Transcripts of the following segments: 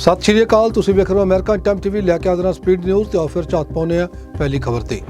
ਸਤਿ ਸ਼੍ਰੀ ਅਕਾਲ, ਤੁਸੀਂ ਵੇਖ ਰਹੇ ਹੋ ਅਮਰੀਕਨ ਟਾਈਮ ਟੀਵੀ ਲੈ ਕੇ ਆਦਰ ਹਾਂ ਸਪੀਡ ਨਿਊਜ਼ ਤੇ ਆਫਰ ਚਾਤ ਪਾਉਨੇ ਆ ਪਹਿਲੀ ਖਬਰ ਤੇ।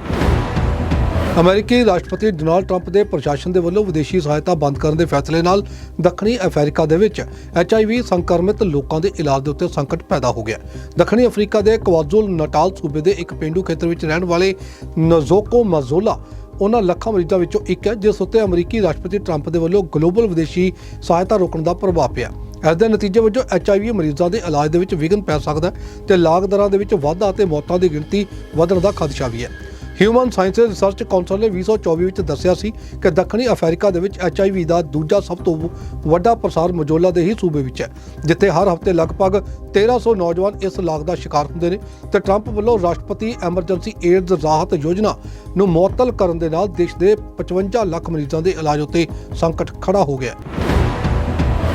ਅਮਰੀਕੀ ਰਾਸ਼ਟਰਪਤੀ ਡੋਨਾਲਡ ਟਰੰਪ ਦੇ ਪ੍ਰਸ਼ਾਸਨ ਦੇ ਵੱਲੋਂ ਵਿਦੇਸ਼ੀ ਸਹਾਇਤਾ ਬੰਦ ਕਰਨ ਦੇ ਫੈਸਲੇ ਨਾਲ ਦੱਖਣੀ ਅਫਰੀਕਾ ਦੇ ਵਿੱਚ ਐਚਆਈਵੀ ਸੰਕਰਮਿਤ ਲੋਕਾਂ ਦੇ ਇਲਾਜ ਦੇ ਉੱਤੇ ਸੰਕਟ ਪੈਦਾ ਹੋ ਗਿਆ। ਦੱਖਣੀ ਅਫਰੀਕਾ ਦੇ ਕਵਾਜ਼ੁਲ ਨਟਾਲ ਸੂਬੇ ਦੇ ਇੱਕ ਪਿੰਡੂ ਖੇਤਰ ਵਿੱਚ ਰਹਿਣ ਵਾਲੇ ਨਜ਼ੋਕੋ ਮਜ਼ੋਲਾ, ਉਹਨਾਂ ਲੱਖਾਂ ਮਰੀਜ਼ਾਂ ਵਿੱਚੋਂ ਇੱਕ ਹੈ, ਜਿਸ ਉੱਤੇ ਅਮਰੀਕੀ ਰਾਸ਼ਟਰਪਤੀ ਟਰੰਪ ਦੇ ਵੱਲੋਂ ਗਲੋਬਲ ਵਿਦੇਸ਼ੀ ਸਹਾਇਤਾ ਰੋਕਣ ਦਾ ਪ੍ਰਭਾਵ ਪਿਆ। ਇਸ ਦੇ ਨਤੀਜੇ ਵਜੋਂ ਐਚਆਈਵੀ ਮਰੀਜ਼ਾਂ ਦੇ ਇਲਾਜ ਦੇ ਵਿੱਚ ਵਿਘਨ ਪੈ ਸਕਦਾ ਹੈ ਤੇ ਲਾਗ ਦਰਾਂ ਦੇ ਵਿੱਚ ਵਾਧਾ ਅਤੇ ਮੌਤਾਂ ਦੀ ਗਿਣਤੀ ਵਧਣ ਦਾ ਖਦਸ਼ਾ ਵੀ ਹੈ। ਹਿਊਮਨ ਸਾਇੰਸਜ਼ ਰਿਸਰਚ ਕਾਉਂਸਲ ਨੇ 2024 ਵਿੱਚ ਦੱਸਿਆ ਸੀ ਕਿ ਦੱਖਣੀ ਅਫਰੀਕਾ ਦੇ ਵਿੱਚ ਐਚਆਈਵੀ ਦਾ ਦੂਜਾ ਸਭ ਤੋਂ ਵੱਡਾ ਪ੍ਰਸਾਰ ਮਜੋਲਾ ਦੇ ਹੀ ਸੂਬੇ ਵਿੱਚ ਹੈ, ਜਿੱਥੇ ਹਰ ਹਫ਼ਤੇ ਲਗਭਗ 1300 ਨੌਜਵਾਨ ਇਸ ਲਾਗ ਦਾ ਸ਼ਿਕਾਰ ਹੁੰਦੇ ਨੇ ਤੇ ਟਰੰਪ ਵੱਲੋਂ ਰਾਸ਼ਟਰਪਤੀ ਐਮਰਜੈਂਸੀ ਏਡਜ਼ ਰਾਹਤ ਯੋਜਨਾ ਨੂੰ ਮੁਅੱਤਲ ਕਰਨ ਦੇ ਨਾਲ ਦੇਸ਼ ਦੇ 55 ਲੱਖ ਮਰੀਜ਼ਾਂ ਦੇ ਇਲਾਜ ਉੱਤੇ ਸੰਕਟ ਖੜਾ ਹੋ ਗਿਆ ਹੈ।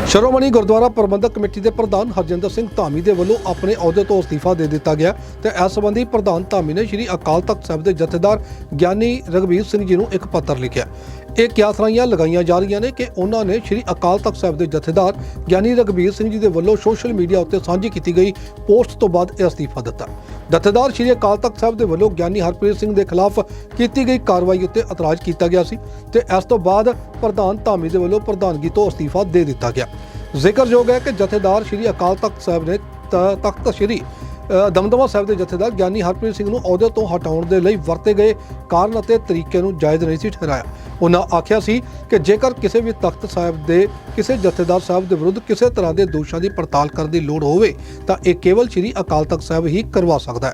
ਸ਼੍ਰੋਮਣੀ ਗੁਰਦੁਆਰਾ ਪ੍ਰਬੰਧਕ ਕਮੇਟੀ ਦੇ ਪ੍ਰਧਾਨ ਹਰਜਿੰਦਰ ਸਿੰਘ ਧਾਮੀ ਦੇ ਵੱਲੋਂ ਆਪਣੇ ਅਹੁਦੇ ਤੋਂ ਅਸਤੀਫਾ ਦੇ ਦਿੱਤਾ ਗਿਆ ਤੇ ਇਸ ਸੰਬੰਧੀ ਪ੍ਰਧਾਨ ਧਾਮੀ ਨੇ ਸ੍ਰੀ ਅਕਾਲ ਤਖਤ ਸਾਹਿਬ ਦੇ ਜਥੇਦਾਰ ਗਿਆਨੀ ਰਗਵੀਰ ਸਿੰਘ ਜੀ ਨੂੰ ਇੱਕ ਪੱਤਰ ਲਿਖਿਆ। ਇਹ ਕਿਆਸਰਾਈਆਂ ਲਗਾਈਆਂ ਜਾ ਰਹੀਆਂ ਨੇ ਕਿ ਉਹਨਾਂ ਨੇ ਸ੍ਰੀ ਅਕਾਲ ਤਖਤ ਸਾਹਿਬ ਦੇ ਜਥੇਦਾਰ ਗਿਆਨੀ ਰਗਵੀਰ ਸਿੰਘ ਜੀ ਦੇ ਵੱਲੋਂ ਸੋਸ਼ਲ ਮੀਡੀਆ ਉੱਤੇ ਸਾਂਝੀ ਕੀਤੀ ਗਈ ਪੋਸਟ ਤੋਂ ਬਾਅਦ ਇਹ ਅਸਤੀਫਾ ਦਿੱਤਾ। ਜਥੇਦਾਰ ਸ੍ਰੀ ਅਕਾਲ ਤਖਤ ਸਾਹਿਬ ਦੇ ਵੱਲੋਂ ਗਿਆਨੀ ਹਰਪ੍ਰੀਤ ਸਿੰਘ ਦੇ ਖਿਲਾਫ ਕੀਤੀ ਗਈ ਕਾਰਵਾਈ ਉੱਤੇ ਇਤਰਾਜ਼ ਕੀਤਾ ਗਿਆ ਸੀ ਤੇ ਇਸ ਤੋਂ ਬਾਅਦ ਪ੍ਰਧਾਨ ਧਾਮੀ ਦੇ ਵੱਲੋਂ ਪ੍ਰਧਾਨਗੀ ਤੋਂ ਅਸਤੀਫਾ ਦੇ ਦਿੱਤਾ ਗਿਆ। ਜ਼ਿਕਰਯੋਗ ਹੈ ਕਿ ਜਥੇਦਾਰ ਸ੍ਰੀ ਅਕਾਲ ਤਖਤ ਸਾਹਿਬ ਨੇ ਤ- ਤਖਤ ਸ੍ਰੀ ਦਮਦਮਾ ਸਾਹਿਬ ਦੇ ਜਥੇਦਾਰ ਗਿਆਨੀ ਹਰਪ੍ਰੀਤ ਸਿੰਘ ਨੂੰ ਅਹੁਦੇ ਤੋਂ ਹਟਾਉਣ ਦੇ ਲਈ ਵਰਤੇ ਗਏ ਕਾਰਨ ਅਤੇ ਤਰੀਕੇ ਨੂੰ ਜਾਇਜ਼ ਨਹੀਂ ਸੀ ਠਹਿਰਾਇਆ। ਉਹਨਾਂ ਆਖਿਆ ਸੀ ਕਿ ਜੇਕਰ ਕਿਸੇ ਵੀ ਤਖਤ ਸਾਹਿਬ ਦੇ, ਕਿਸੇ ਜਥੇਦਾਰ ਸਾਹਿਬ ਦੇ ਵਿਰੁੱਧ ਕਿਸੇ ਤਰ੍ਹਾਂ ਦੇ ਦੋਸ਼ਾਂ ਦੀ ਪੜਤਾਲ ਕਰਨ ਦੀ ਲੋੜ ਹੋਵੇ, ਤਾਂ ਇਹ ਕੇਵਲ ਸ੍ਰੀ ਅਕਾਲ ਤਖਤ ਸਾਹਿਬ ਹੀ ਕਰਵਾ ਸਕਦਾ ਹੈ।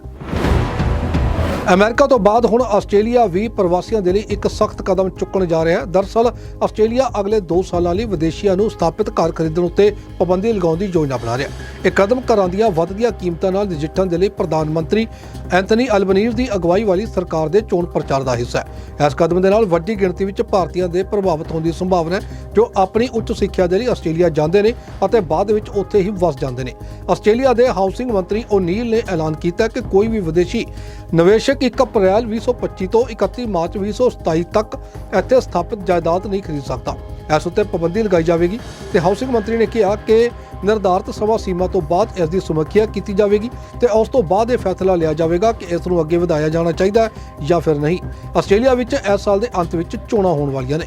ਅਮਰੀਕਾ ਤੋਂ ਬਾਅਦ ਹੁਣ ਆਸਟ੍ਰੇਲੀਆ ਵੀ ਪ੍ਰਵਾਸੀਆਂ ਦੇ ਲਈ ਇੱਕ ਸਖਤ ਕਦਮ ਚੁੱਕਣ ਜਾ ਰਿਹਾ ਹੈ। ਦਰਸਲ, ਆਸਟ੍ਰੇਲੀਆ ਅਗਲੇ 2 ਸਾਲਾਂ ਲਈ ਵਿਦੇਸ਼ੀਆਂ ਨੂੰ ਸਥਾਪਿਤ ਘਰ ਖਰੀਦਣ ਉੱਤੇ ਪਾਬੰਦੀ ਲਗਾਉਣ ਦੀ ਯੋਜਨਾ ਬਣਾ ਰਿਹਾ ਹੈ। ਇਹ ਕਦਮ ਘਰਾਂ ਦੀਆਂ ਵੱਧਦੀਆਂ ਕੀਮਤਾਂ ਨਾਲ ਨਜਿੱਠਣ ਦੇ ਲਈ ਪ੍ਰਧਾਨ ਮੰਤਰੀ ਐਂਥਨੀ ਅਲਬਨੀਜ਼ ਦੀ ਅਗਵਾਈ ਵਾਲੀ ਸਰਕਾਰ ਦੇ ਚੋਣ ਪ੍ਰਚਾਰ ਦਾ ਹਿੱਸਾ ਹੈ। ਇਸ ਕਦਮ ਦੇ ਨਾਲ ਵੱਡੀ ਗਿਣਤੀ ਵਿੱਚ ਭਾਰਤੀਆਂ ਦੇ ਪ੍ਰਭਾਵਿਤ ਹੋਣ ਦੀ ਸੰਭਾਵਨਾ ਹੈ, ਜੋ ਆਪਣੀ ਉੱਚ ਸਿੱਖਿਆ ਦੇ ਲਈ ਆਸਟ੍ਰੇਲੀਆ ਜਾਂਦੇ ਨੇ ਅਤੇ ਬਾਅਦ ਵਿੱਚ ਉੱਥੇ ਹੀ ਵਸ ਜਾਂਦੇ ਨੇ। ਆਸਟ੍ਰੇਲੀਆ ਦੇ ਹਾਊਸਿੰਗ ਮੰਤਰੀ ਓਨੀਲ ਨੇ ਐਲਾਨ ਕੀਤਾ ਕਿ ਕੋਈ ਵੀ ਵਿਦੇਸ਼ੀ ਨਿਵੇਸ਼ਕ 1 ਅਪ੍ਰੈਲ 2025 ਤੋਂ 31 ਮਾਰਚ 2027 ਤੱਕ ਇੱਥੇ ਸਥਾਪਿਤ ਜਾਇਦਾਦ ਨਹੀਂ ਖਰੀਦ ਸਕਦਾ। ਇਸ ਉੱਤੇ ਪਾਬੰਦੀ ਲਗਾਈ ਜਾਵੇਗੀ ਤੇ ਹਾਊਸਿੰਗ ਮੰਤਰੀ ਨੇ ਕਿਹਾ ਕਿ ਨਿਰਧਾਰਤ ਸਮਾਂ ਸੀਮਾ ਤੋਂ ਬਾਅਦ ਇਸ ਦੀ ਸਮੀਖਿਆ ਕੀਤੀ ਜਾਵੇਗੀ ਤੇ ਉਸ ਤੋਂ ਬਾਅਦ ਇਹ ਫੈਸਲਾ ਲਿਆ ਜਾਵੇਗਾ ਕਿ ਇਸ ਨੂੰ ਅੱਗੇ ਵਧਾਇਆ ਜਾਣਾ ਚਾਹੀਦਾ ਹੈ ਜਾਂ ਫਿਰ ਨਹੀਂ। ਆਸਟ੍ਰੇਲੀਆ ਵਿੱਚ ਇਸ ਸਾਲ ਦੇ ਅੰਤ ਵਿੱਚ ਚੋਣਾਂ ਹੋਣ ਵਾਲੀਆਂ ਨੇ।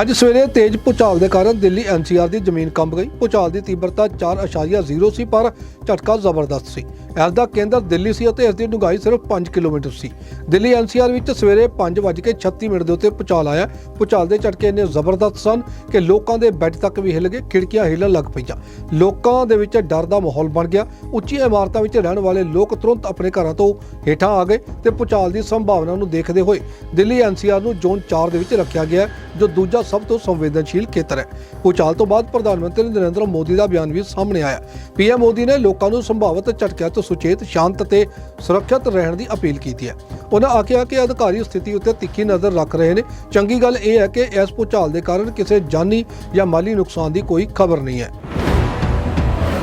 ਅੱਜ ਸਵੇਰੇ ਤੇਜ਼ ਭੂਚਾਲ ਦੇ ਕਾਰਨ ਦਿੱਲੀ ਐਨਸੀਆਰ ਦੀ ਜ਼ਮੀਨ ਕੰਬ ਗਈ। ਭੂਚਾਲ ਦੀ ਤੀਬਰਤਾ 4.0 ਸੀ, ਪਰ ਝਟਕਾ ਜ਼ਬਰਦਸਤ ਸੀ। ਇਸ ਦਾ ਕੇਂਦਰ ਦਿੱਲੀ ਸੀ ਅਤੇ ਇਸ ਦੀ ਡੂੰਘਾਈ ਸਿਰਫ 5 ਕਿਲੋਮੀਟਰ ਸੀ। ਦਿੱਲੀ ਐਨਸੀਆਰ ਵਿੱਚ ਸਵੇਰੇ 5:36 ਮਿੰਟ ਦੇ ਉੱਤੇ ਭੂਚਾਲ ਆਇਆ। ਭੂਚਾਲ ਦੇ ਝਟਕੇ ਇੰਨੇ ਜ਼ਬਰਦਸਤ ਸਨ ਕਿ ਲੋਕਾਂ ਦੇ ਬੈੱਡ ਤੱਕ ਵੀ ਹਿੱਲ ਗਏ, ਖਿੜਕੀਆਂ ਹਿੱਲਣ ਲੱਗ ਪਈਆਂ। ਲੋਕਾਂ ਦੇ ਵਿੱਚ ਡਰ ਦਾ ਮਾਹੌਲ ਬਣ ਗਿਆ। ਉੱਚੀ ਇਮਾਰਤਾਂ ਵਿੱਚ ਰਹਿਣ ਵਾਲੇ ਲੋਕ ਤੁਰੰਤ ਆਪਣੇ ਘਰਾਂ ਤੋਂ ਹੇਠਾਂ ਆ ਗਏ ਤੇ ਭੂਚਾਲ ਦੀ ਸੰਭਾਵਨਾ ਨੂੰ ਦੇਖਦੇ ਹੋਏ ਦਿੱਲੀ ਐਨਸੀਆਰ ਨੂੰ ਜ਼ੋਨ 4 ਦੇ ਵਿੱਚ ਰੱਖਿਆ ਗਿਆ। ਜੋ ਦੂਜਾ ਸਭ ਤੋਂ ਸੰਵੇਦਨਸ਼ੀਲ ਖੇਤਰ ਹੈ। ਭੂਚਾਲ ਤੋਂ ਬਾਅਦ ਪ੍ਰਧਾਨ ਮੰਤਰੀ ਨਰਿੰਦਰ ਮੋਦੀ ਦਾ ਬਿਆਨ ਵੀ ਸਾਹਮਣੇ ਆਇਆ। ਪੀਐਮ ਮੋਦੀ ਨੇ ਲੋਕਾਂ ਨੂੰ ਸੰਭਾਵਿਤ ਝਟਕਿਆਂ ਤੋਂ ਸੁਚੇਤ, ਸ਼ਾਂਤ ਅਤੇ ਸੁਰੱਖਿਅਤ ਰਹਿਣ ਦੀ ਅਪੀਲ ਕੀਤੀ ਹੈ। ਉਹਨਾਂ ਆਖਿਆ ਕਿ ਅਧਿਕਾਰੀ ਸਥਿਤੀ ਉੱਤੇ ਤਿੱਖੀ ਨਜ਼ਰ ਰੱਖ ਰਹੇ ਨੇ। ਚੰਗੀ ਗੱਲ ਇਹ ਹੈ ਕਿ ਇਸ ਭੂਚਾਲ ਦੇ ਕਾਰਨ ਕਿਸੇ ਜਾਨੀ ਜਾਂ ਮਾਲੀ ਨੁਕਸਾਨ ਦੀ ਕੋਈ ਖਬਰ ਨਹੀਂ ਹੈ।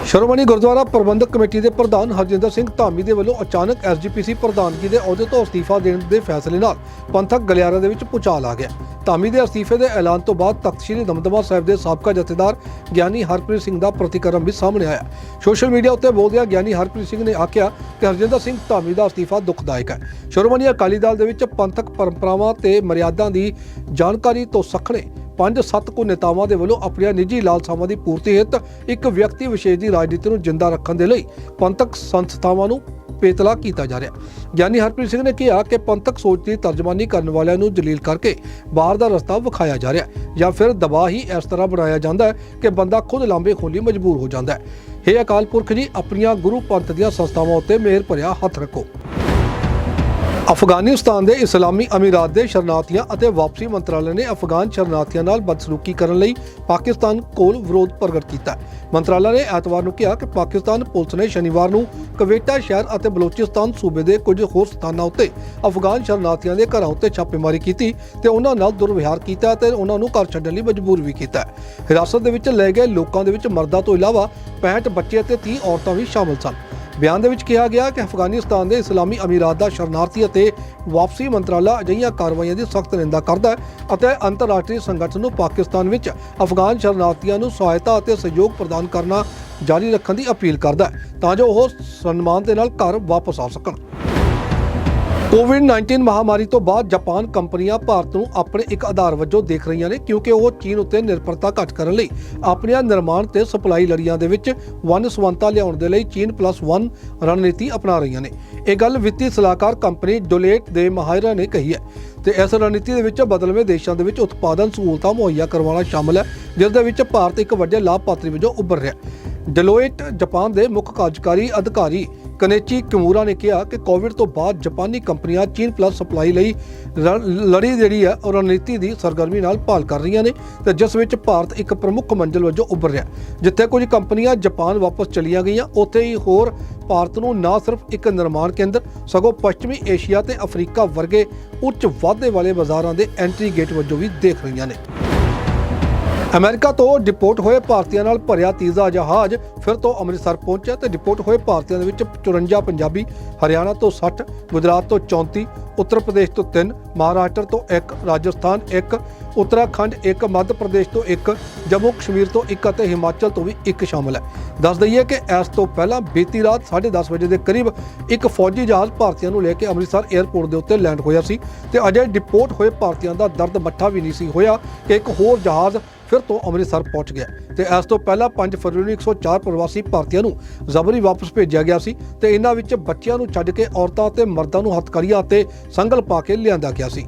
ਸ਼੍ਰੋਮਣੀ ਗੁਰਦੁਆਰਾ ਪ੍ਰਬੰਧਕ ਕਮੇਟੀ ਦੇ ਪ੍ਰਧਾਨ ਹਰਜਿੰਦਰ ਸਿੰਘ ਧਾਮੀ ਦੇ ਵੱਲੋਂ ਅਚਾਨਕ ਐਸਜੀਪੀਸੀ ਪ੍ਰਧਾਨਗੀ ਦੇ ਅਹੁਦੇ ਤੋਂ ਅਸਤੀਫਾ ਦੇਣ ਦੇ ਫੈਸਲੇ ਨਾਲ ਪੰਥਕ ਗਲਿਆਰੇ ਦੇ ਵਿੱਚ ਭੁਚਾਲ ਆ ਗਿਆ। ਧਾਮੀ ਦੇ ਅਸਤੀਫੇ ਦੇ ਐਲਾਨ ਤੋਂ ਬਾਅਦ ਤਖਤ ਸ੍ਰੀ ਦਮਦਮਾ ਸਾਹਿਬ ਦੇ ਸਾਬਕਾ ਜਥੇਦਾਰ ਗਿਆਨੀ ਹਰਪ੍ਰੀਤ ਸਿੰਘ ਦਾ ਪ੍ਰਤੀਕਰਮ ਵੀ ਸਾਹਮਣੇ ਆਇਆ। ਸੋਸ਼ਲ ਮੀਡੀਆ ਉੱਤੇ ਬੋਲਦਿਆਂ ਗਿਆਨੀ ਹਰਪ੍ਰੀਤ ਸਿੰਘ ਨੇ ਆਖਿਆ ਕਿ ਹਰਜਿੰਦਰ ਸਿੰਘ ਧਾਮੀ ਦਾ ਅਸਤੀਫਾ ਦੁਖਦਾਇਕ ਹੈ। ਸ਼੍ਰੋਮਣੀ ਅਕਾਲੀ ਦਲ ਦੇ ਵਿੱਚ ਪੰਥਕ ਪਰੰਪਰਾਵਾਂ ਤੇ ਮਰਿਆਦਾ ਦੀ ਜਾਣਕਾਰੀ ਤੋਂ ਸਖਣੇ ਪੰਜ ਸੱਤ ਕੁ ਨੇਤਾਵਾਂ ਦੇ ਵੱਲੋਂ ਆਪਣੀਆਂ ਨਿੱਜੀ ਲਾਲਸਾਵਾਂ ਦੀ ਪੂਰਤੀ ਹਿੱਤ ਇੱਕ ਵਿਅਕਤੀ ਵਿਸ਼ੇਸ਼ ਦੀ ਰਾਜਨੀਤੀ ਨੂੰ ਜਿੰਦਾ ਰੱਖਣ ਦੇ ਲਈ ਪੰਥਕ ਸੰਸਥਾਵਾਂ ਨੂੰ ਪੇਤਲਾ ਕੀਤਾ ਜਾ ਰਿਹਾ। ਗਿਆਨੀ ਹਰਪ੍ਰੀਤ ਸਿੰਘ ਨੇ ਕਿਹਾ ਕਿ ਪੰਥਕ ਸੋਚ ਦੀ ਤਰਜਮਾਨੀ ਕਰਨ ਵਾਲਿਆਂ ਨੂੰ ਜਲੀਲ ਕਰਕੇ ਬਾਹਰ ਦਾ ਰਸਤਾ ਵਿਖਾਇਆ ਜਾ ਰਿਹਾ ਜਾਂ ਫਿਰ ਦਬਾਅ ਹੀ ਇਸ ਤਰ੍ਹਾਂ ਬਣਾਇਆ ਜਾਂਦਾ ਹੈ ਕਿ ਬੰਦਾ ਖੁਦ ਲਾਂਬੇ ਖੋਲੀ ਮਜਬੂਰ ਹੋ ਜਾਂਦਾ ਹੈ। ਹੇ ਅਕਾਲ ਪੁਰਖ ਜੀ, ਆਪਣੀਆਂ ਗੁਰੂ ਪੰਥ ਦੀਆਂ ਸੰਸਥਾਵਾਂ ਉੱਤੇ ਮਿਹਰ ਭਰਿਆ ਹੱਥ ਰੱਖੋ। ਅਫਗਾਨਿਸਤਾਨ ਦੇ ਇਸਲਾਮੀ ਅਮੀਰਾਤ ਦੇ ਸ਼ਰਨਾਰਥੀਆਂ ਅਤੇ ਵਾਪਸੀ ਮੰਤਰਾਲੇ ਨੇ ਅਫਗਾਨ ਸ਼ਰਨਾਰਥੀਆਂ ਨਾਲ ਬਦਸਲੂਕੀ ਕਰਨ ਲਈ ਪਾਕਿਸਤਾਨ ਕੋਲ ਵਿਰੋਧ ਪ੍ਰਗਟ ਕੀਤਾ ਮੰਤਰਾਲਾ ਨੇ ਐਤਵਾਰ ਨੂੰ ਕਿਹਾ ਕਿ ਪਾਕਿਸਤਾਨ ਪੁਲਿਸ ਨੇ ਸ਼ਨੀਵਾਰ ਨੂੰ ਕਵੇਟਾ ਸ਼ਹਿਰ ਅਤੇ ਬਲੋਚਿਸਤਾਨ ਸੂਬੇ ਦੇ ਕੁਝ ਹੋਰ ਸਥਾਨਾਂ ਉੱਤੇ ਅਫਗਾਨ ਸ਼ਰਨਾਰਥੀਆਂ ਦੇ ਘਰਾਂ ਉੱਤੇ ਛਾਪੇਮਾਰੀ ਕੀਤੀ ਤੇ ਉਹਨਾਂ ਨਾਲ ਦੁਰਵਿਹਾਰ ਕੀਤਾ ਤੇ ਉਹਨਾਂ ਨੂੰ ਘਰ ਛੱਡਣ ਲਈ ਮਜਬੂਰ ਵੀ ਕੀਤਾ ਹਿਰਾਸਤ ਦੇ ਵਿੱਚ ਲਏ ਗਏ ਲੋਕਾਂ ਦੇ ਵਿੱਚ ਮਰਦਾਂ ਤੋਂ ਇਲਾਵਾ 65 ਬੱਚੇ ਅਤੇ 30 ਔਰਤਾਂ ਵੀ ਸ਼ਾਮਲ ਸਨ। ਬਿਆਨ ਦੇ ਵਿੱਚ ਕਿਹਾ ਗਿਆ ਕਿ ਅਫਗਾਨਿਸਤਾਨ ਦੇ ਇਸਲਾਮੀ ਅਮੀਰਾਤ ਦਾ ਸ਼ਰਨਾਰਥੀ ਅਤੇ ਵਾਪਸੀ ਮੰਤਰਾਲਾ ਅਜਿਹੀਆਂ ਕਾਰਵਾਈਆਂ ਦੀ ਸਖਤ ਨਿੰਦਾ ਕਰਦਾ ਹੈ ਅਤੇ ਅੰਤਰਰਾਸ਼ਟਰੀ ਸੰਗਠਨ ਨੂੰ ਪਾਕਿਸਤਾਨ ਵਿੱਚ ਅਫਗਾਨ ਸ਼ਰਨਾਰਥੀਆਂ ਨੂੰ ਸਹਾਇਤਾ ਅਤੇ ਸਹਿਯੋਗ ਪ੍ਰਦਾਨ ਕਰਨਾ ਜਾਰੀ ਰੱਖਣ ਦੀ ਅਪੀਲ ਕਰਦਾ ਹੈ ਤਾਂ ਜੋ ਉਹ ਸਨਮਾਨ ਦੇ ਨਾਲ ਘਰ ਵਾਪਸ ਆ ਸਕਣ। ਕੋਵਿਡ-19 ਮਹਾਮਾਰੀ ਤੋਂ ਬਾਅਦ ਜਾਪਾਨ ਕੰਪਨੀਆਂ ਭਾਰਤ ਨੂੰ ਆਪਣੇ ਇੱਕ ਆਧਾਰ ਵਜੋਂ ਦੇਖ ਰਹੀਆਂ ਨੇ ਕਿਉਂਕਿ ਉਹ ਚੀਨ ਉੱਤੇ ਨਿਰਭਰਤਾ ਘੱਟ ਕਰਨ ਲਈ ਆਪਣੀਆਂ ਨਿਰਮਾਣ ਤੇ ਸਪਲਾਈ ਲੜੀਆਂ ਦੇ ਵਿੱਚ ਵਨ ਸਵੰਤਾ ਲਿਆਉਣ ਦੇ ਲਈ ਚੀਨ ਪਲੱਸ 1 ਰਣਨੀਤੀ ਅਪਣਾ ਰਹੀਆਂ ਨੇ। ਇਹ ਗੱਲ ਵਿੱਤੀ ਸਲਾਹਕਾਰ ਕੰਪਨੀ ਡੋਲੇਟ ਦੇ ਮਾਹਿਰਾਂ ਨੇ ਕਹੀ ਹੈ ਤੇ ਇਸ ਰਣਨੀਤੀ ਦੇ ਵਿੱਚ ਬਦਲਵੇਂ ਦੇਸ਼ਾਂ ਦੇ ਵਿੱਚ ਉਤਪਾਦਨ ਸਹੂਲਤਾਂ ਮੁਹੱਈਆ ਕਰਵਾਉਣਾ ਸ਼ਾਮਲ ਹੈ, ਜਿਸ ਦੇ ਵਿੱਚ ਭਾਰਤ ਇੱਕ ਵੱਡੇ ਲਾਭਪਾਤਰੀ ਵਜੋਂ ਉੱਭਰ ਰਿਹਾ ਹੈ। ਡੈਲੋਇਟ ਜਾਪਾਨ ਦੇ ਮੁੱਖ ਕਾਰਜਕਾਰੀ ਅਧਿਕਾਰੀ ਕਨੇਚੀ ਕਿਮੂਰਾ ਨੇ ਕਿਹਾ ਕਿ ਕੋਵਿਡ ਤੋਂ ਬਾਅਦ ਜਾਪਾਨੀ ਕੰਪਨੀਆਂ ਚੀਨ ਪਲੱਸ ਸਪਲਾਈ ਲਈ ਰ- ਲੜੀ ਜਿਹੜੀ ਹੈ, ਉਹ ਰਣਨੀਤੀ ਦੀ ਸਰਗਰਮੀ ਨਾਲ ਭਾਲ ਕਰ ਰਹੀਆਂ ਨੇ ਤੇ ਜਿਸ ਵਿੱਚ ਭਾਰਤ ਇੱਕ ਪ੍ਰਮੁੱਖ ਮੰਜ਼ਿਲ ਵਜੋਂ ਉੱਭਰ ਰਿਹਾ ਜਿੱਥੇ ਕੁਝ ਕੰਪਨੀਆਂ ਜਾਪਾਨ ਵਾਪਸ ਚਲੀਆਂ ਗਈਆਂ, ਉੱਥੇ ਹੀ ਹੋਰ ਭਾਰਤ ਨੂੰ ਨਾ ਸਿਰਫ ਇੱਕ ਨਿਰਮਾਣ ਕੇਂਦਰ, ਸਗੋਂ ਪੱਛਮੀ ਏਸ਼ੀਆ ਤੇ ਅਫਰੀਕਾ ਵਰਗੇ ਉੱਚ ਵਾਧੇ ਵਾਲੇ ਬਾਜ਼ਾਰਾਂ ਦੇ ਐਂਟਰੀ ਗੇਟ ਵਜੋਂ ਵੀ ਦੇਖ ਰਹੀਆਂ ਨੇ। ਅਮਰੀਕਾ ਤੋਂ ਡਿਪੋਰਟ ਹੋਏ ਭਾਰਤੀਆਂ ਨਾਲ ਭਰਿਆ ਤੀਜ਼ਾ ਜਹਾਜ਼ ਫਿਰ ਤੋਂ ਅੰਮ੍ਰਿਤਸਰ ਪਹੁੰਚਿਆ ਤੇ ਡਿਪੋਰਟ ਹੋਏ ਭਾਰਤੀਆਂ ਦੇ ਵਿੱਚ 54 ਪੰਜਾਬੀ, ਹਰਿਆਣਾ ਤੋਂ 60 ਗੁਜਰਾਤ ਤੋਂ 34 ਉੱਤਰ ਪ੍ਰਦੇਸ਼ ਤੋਂ 3 ਮਹਾਰਾਸ਼ਟਰ ਤੋਂ 1 ਰਾਜਸਥਾਨ 1 ਉੱਤਰਾਖੰਡ ਇੱਕ, ਮੱਧ ਪ੍ਰਦੇਸ਼ ਤੋਂ ਇੱਕ, ਜੰਮੂ ਕਸ਼ਮੀਰ ਤੋਂ ਇੱਕ ਅਤੇ ਹਿਮਾਚਲ ਤੋਂ ਵੀ ਇੱਕ ਸ਼ਾਮਲ ਹੈ। ਦੱਸ ਦਈਏ ਕਿ ਇਸ ਤੋਂ ਪਹਿਲਾਂ ਬੀਤੀ ਰਾਤ 10:30 ਵਜੇ ਦੇ ਕਰੀਬ ਇੱਕ ਫੌਜੀ ਜਹਾਜ਼ ਭਾਰਤੀਆਂ ਨੂੰ ਲੈ ਕੇ ਅੰਮ੍ਰਿਤਸਰ 에ਅਰਪੋਰਟ ਦੇ ਉੱਤੇ ਲੈਂਡ ਹੋਇਆ ਸੀ ਤੇ ਅਜੇ ਡਿਪੋਰਟ ਹੋਏ ਭਾਰਤੀਆਂ ਦਾ ਦਰਦ ਮੱਠਾ ਵੀ ਨਹੀਂ ਸੀ ਹੋਇਆ ਕਿ ਇੱਕ ਹੋਰ ਜਹਾਜ਼ ਫਿਰ ਤੋਂ ਅੰਮ੍ਰਿਤਸਰ ਪਹੁੰਚ ਗਿਆ। ਤੇ ਇਸ ਤੋਂ ਪਹਿਲਾਂ 5 ਫਰਵਰੀ ਨੂੰ 104 ਪ੍ਰਵਾਸੀ ਭਾਰਤੀਆਂ ਨੂੰ ਜ਼ਬਰੀ ਵਾਪਸ ਭੇਜਿਆ ਗਿਆ ਸੀ ਤੇ ਇਹਨਾਂ ਵਿੱਚ ਬੱਚਿਆਂ ਨੂੰ ਛੱਡ ਕੇ ਔਰਤਾਂ ਅਤੇ ਮਰਦਾਂ ਨੂੰ ਹੱਥਕੜੀਆਂ ਅਤੇ ਸੰਗਲ ਪਾ ਕੇ ਲਿਆਂਦਾ ਗਿਆ ਸੀ।